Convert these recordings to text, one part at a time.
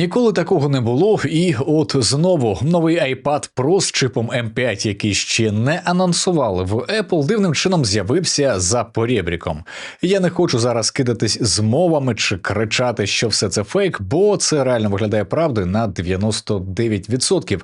Ніколи такого не було, і от знову новий iPad Pro з чипом M5, який ще не анонсували в Apple, дивним чином з'явився за порєбріком. Я не хочу зараз кидатись з мовами чи кричати, що все це фейк, бо це реально виглядає правдою на 99%.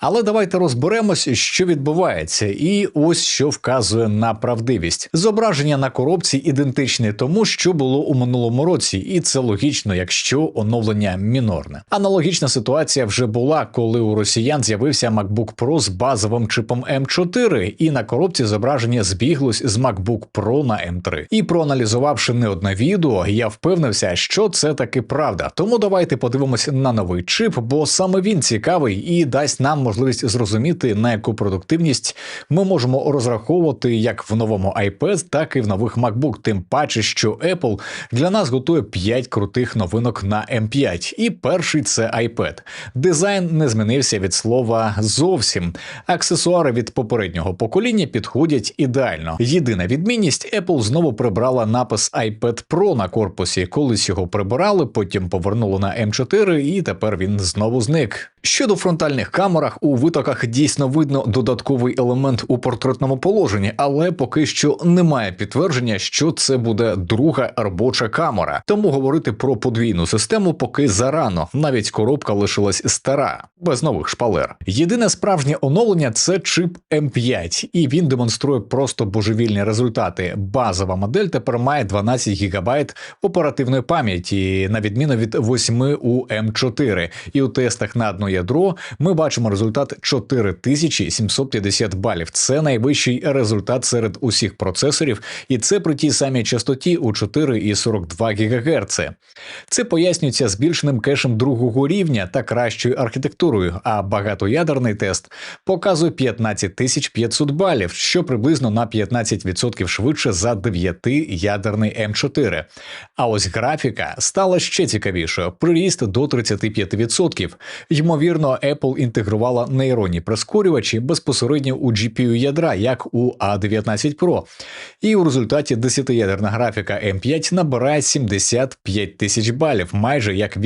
Але давайте розберемось, що відбувається, і ось що вказує на правдивість. Зображення на коробці ідентичне тому, що було у минулому році, і це логічно, якщо оновлення мінорне. Аналогічна ситуація вже була, коли у росіян з'явився MacBook Pro з базовим чипом M4, і на коробці зображення збіглось з MacBook Pro на M3. І проаналізувавши не одне відео, я впевнився, що це таки правда. Тому давайте подивимося на новий чип, бо саме він цікавий і дасть нам можливість зрозуміти, на яку продуктивність ми можемо розраховувати як в новому iPad, так і в нових MacBook. Тим паче, що Apple для нас готує 5 крутих новинок на M5. І перший це iPad. Дизайн не змінився від слова зовсім. Аксесуари від попереднього покоління підходять ідеально. Єдина відмінність Apple знову прибрала напис iPad Pro на корпусі. Колись його прибирали, потім повернули на M4, і тепер він знову зник. Щодо фронтальних камерах, у витоках дійсно видно додатковий елемент у портретному положенні, але поки що немає підтвердження, що це буде друга робоча камера. Тому говорити про подвійну систему поки зарано. Навіть коробка лишилась стара, без нових шпалер. Єдине справжнє оновлення це чип M5, і він демонструє просто божевільні результати. Базова модель тепер має 12 ГБ оперативної пам'яті, на відміну від 8 у M4. І у тестах на одно ядро ми бачимо результат 4750 балів. Це найвищий результат серед усіх процесорів, і це при тій самій частоті у 4,42 ГГц. Це пояснюється збільшеним кешем другого рівня та кращою архітектурою. А багатоядерний тест показує 15500 балів, що приблизно на 15% швидше за 9-ядерний М4. А ось графіка стала ще цікавішою: приріст до 35%. Ймовірно, Apple інтегрувала нейронні прискорювачі безпосередньо у GPU ядра, як у A19 Pro. І у результаті 10-ядерна графіка M5 набирає 75 тисяч балів, майже як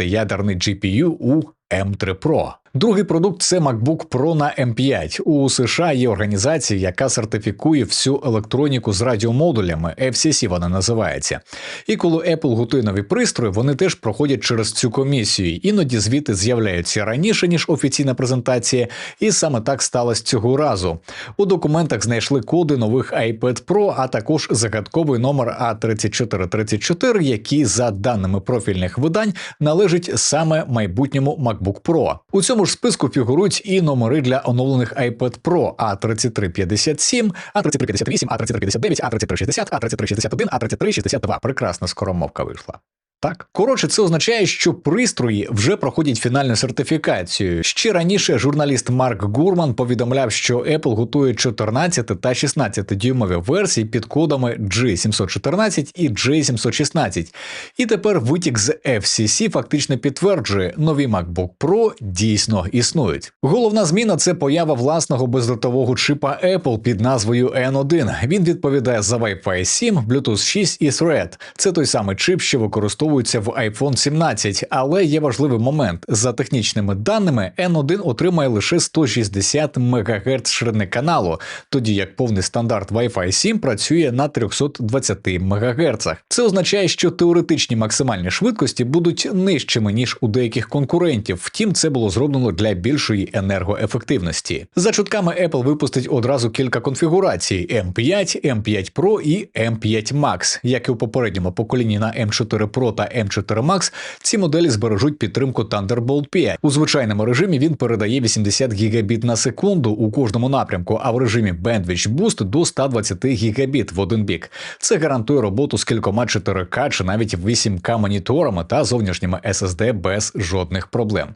18-ядерний GPU у M3 Pro. Другий продукт це MacBook Pro на M5. У США є організація, яка сертифікує всю електроніку з радіомодулями, FCC вона називається. І коли Apple готує нові пристрої, вони теж проходять через цю комісію. Іноді звіти з'являються раніше ніж офіційна презентація, і саме так сталося цього разу. У документах знайшли коди нових iPad Pro, а також загадковий номер A3434, який, за даними профільних видань, належить саме майбутньому MacBook Pro. У цьому ж списку фігурують і номери для оновлених iPad Pro A3357, A3358, A3359, A3360, A3361, A3362. Прекрасна скоромовка вийшла. Так, коротше, це означає, що пристрої вже проходять фінальну сертифікацію. Ще раніше журналіст Марк Гурман повідомляв, що Apple готує 14 та 16 дюймові версії під кодами G714 і G716. І тепер витік з FCC фактично підтверджує, нові MacBook Pro дійсно існують. Головна зміна це поява власного бездротового чипа Apple під назвою N1. Він відповідає за Wi-Fi 7, Bluetooth 6 і Thread. Це той самий чип, що використовується в iPhone 17, але є важливий момент. За технічними даними, N1 отримає лише 160 МГц ширини каналу, тоді як повний стандарт Wi-Fi 7 працює на 320 МГц. Це означає, що теоретичні максимальні швидкості будуть нижчими ніж у деяких конкурентів. Втім, це було зроблено для більшої енергоефективності. За чутками Apple випустить одразу кілька конфігурацій: M5, M5 Pro і M5 Max. Як і у попередньому поколінні на M4 Pro та M4 Max, ці моделі збережуть підтримку Thunderbolt 5. У звичайному режимі він передає 80 гігабіт на секунду у кожному напрямку, а в режимі Bandwidth Boost до 120 гігабіт в один бік. Це гарантує роботу з кількома 4К чи навіть 8К моніторами та зовнішніми SSD без жодних проблем.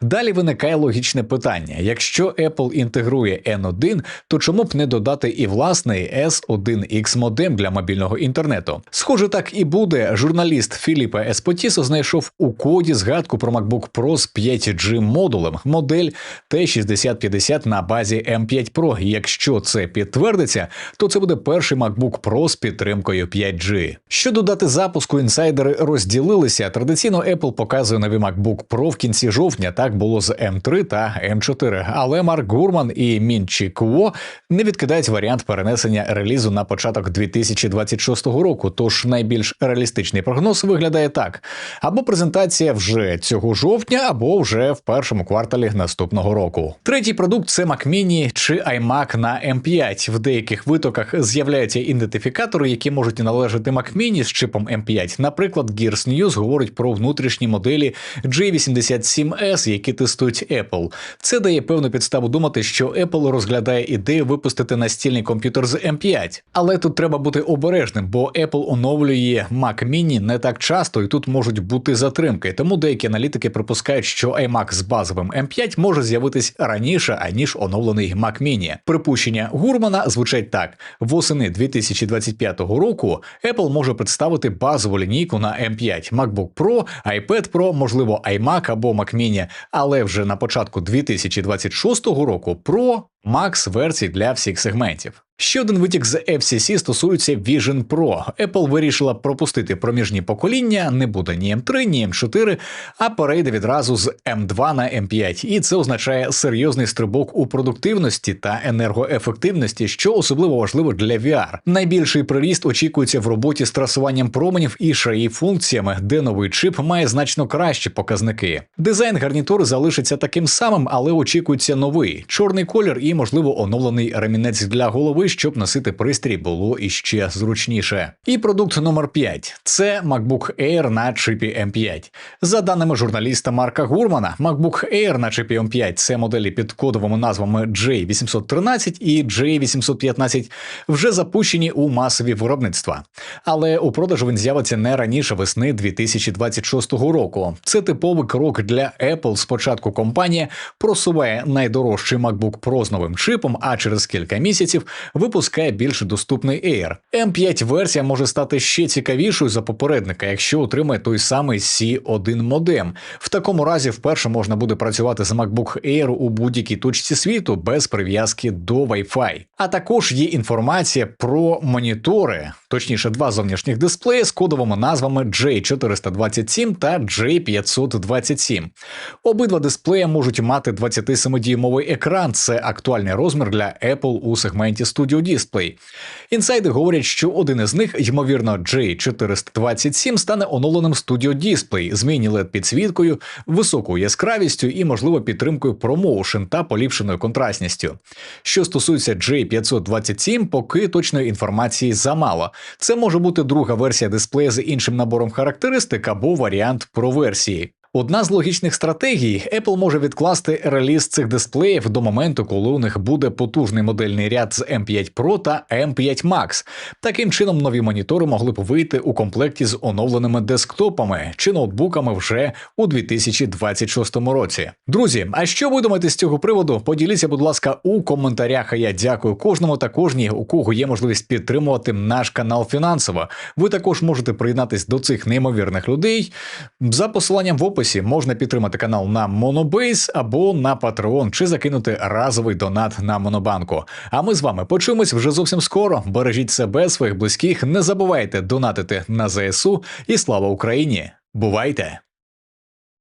Далі виникає логічне питання: якщо Apple інтегрує N1, то чому б не додати і власний S1X модем для мобільного інтернету? Схоже, так і буде. Журналіст Філіп Філіпе Еспотісо знайшов у коді згадку про MacBook Pro з 5G модулем, модель T6050 на базі M5 Pro. Якщо це підтвердиться, то це буде перший MacBook Pro з підтримкою 5G. Щодо дати запуску, інсайдери розділилися. Традиційно Apple показує новий MacBook Pro в кінці жовтня. Так було з M3 та M4. Але Марк Гурман і Мін Чі Куо не відкидають варіант перенесення релізу на початок 2026 року. Тож найбільш реалістичний прогноз виглядає так: або презентація вже цього жовтня, або вже в першому кварталі наступного року. Третій продукт це Mac Mini чи iMac на M5. В деяких витоках з'являються ідентифікатори, які можуть належати Mac Mini з чипом M5. Наприклад, Gears News говорить про внутрішні моделі J87S, які тестують Apple. Це дає певну підставу думати, що Apple розглядає ідею випустити настільний комп'ютер з M5. Але тут треба бути обережним, бо Apple оновлює Mac Mini не так часто, і тут можуть бути затримки. Тому деякі аналітики припускають, що iMac з базовим M5 може з'явитись раніше, аніж оновлений Mac Mini. Припущення Гурмана звучать так: восени 2025 року Apple може представити базову лінійку на M5, MacBook Pro, iPad Pro, можливо, iMac або Mac Mini, але вже на початку 2026 року Pro, Max версій для всіх сегментів. Ще один витік з FCC стосується Vision Pro. Apple вирішила пропустити проміжні покоління, не буде ні M3, ні M4, а перейде відразу з M2 на M5. І це означає серйозний стрибок у продуктивності та енергоефективності, що особливо важливо для VR. Найбільший приріст очікується в роботі з трасуванням променів і шаї функціями, де новий чип має значно кращі показники. Дизайн гарнітури залишиться таким самим, але очікується новий чорний колір можливо, оновлений ремінець для голови щоб носити пристрій було іще зручніше. І продукт номер 5 – це MacBook Air на чипі M5. За даними журналіста Марка Гурмана, MacBook Air на чипі M5 – це моделі під кодовими назвами J813 і J815 вже запущені у масові виробництва. Але у продажу він з'явиться не раніше весни 2026 року. Це типовий крок для Apple. Спочатку компанія просуває найдорожчий MacBook Pro з новим чипом, а через кілька місяців випускає більш доступний Air. M5 версія може стати ще цікавішою за попередника, якщо отримає той самий C1 модем. В такому разі вперше можна буде працювати з MacBook Air у будь-якій точці світу без прив'язки до Wi-Fi. А також є інформація про монітори, точніше, два зовнішніх дисплеї з кодовими назвами J427 та J527. Обидва дисплеї можуть мати 27-дюймовий екран. Це актуальний розмір для Apple у сегменті Studio Display. Інсайди говорять, що один із них, ймовірно, J427, стане оновленим Studio Display, змінні led підсвіткою, високою яскравістю і, можливо, підтримкою ProMotion та поліпшеною контрастністю. Що стосується J527, поки точної інформації замало. Це може бути друга версія дисплея з іншим набором характеристик або варіант про версії. Одна з логічних стратегій Apple може відкласти реліз цих дисплеїв до моменту, коли у них буде потужний модельний ряд з M5 Pro та M5 Max. Таким чином, нові монітори могли б вийти у комплекті з оновленими десктопами чи ноутбуками вже у 2026 році. Друзі, а що ви думаєте з цього приводу? Поділіться, будь ласка, у коментарях. А я дякую кожному та кожній, у кого є можливість підтримувати наш канал фінансово. Ви також можете приєднатись до цих неймовірних людей за посиланням в описі можна підтримати канал на Monobase або на Patreon, чи закинути разовий донат на Монобанку. А ми з вами почуємось вже зовсім скоро. Бережіть себе, своїх близьких, не забувайте донатити на ЗСУ і слава Україні! Бувайте!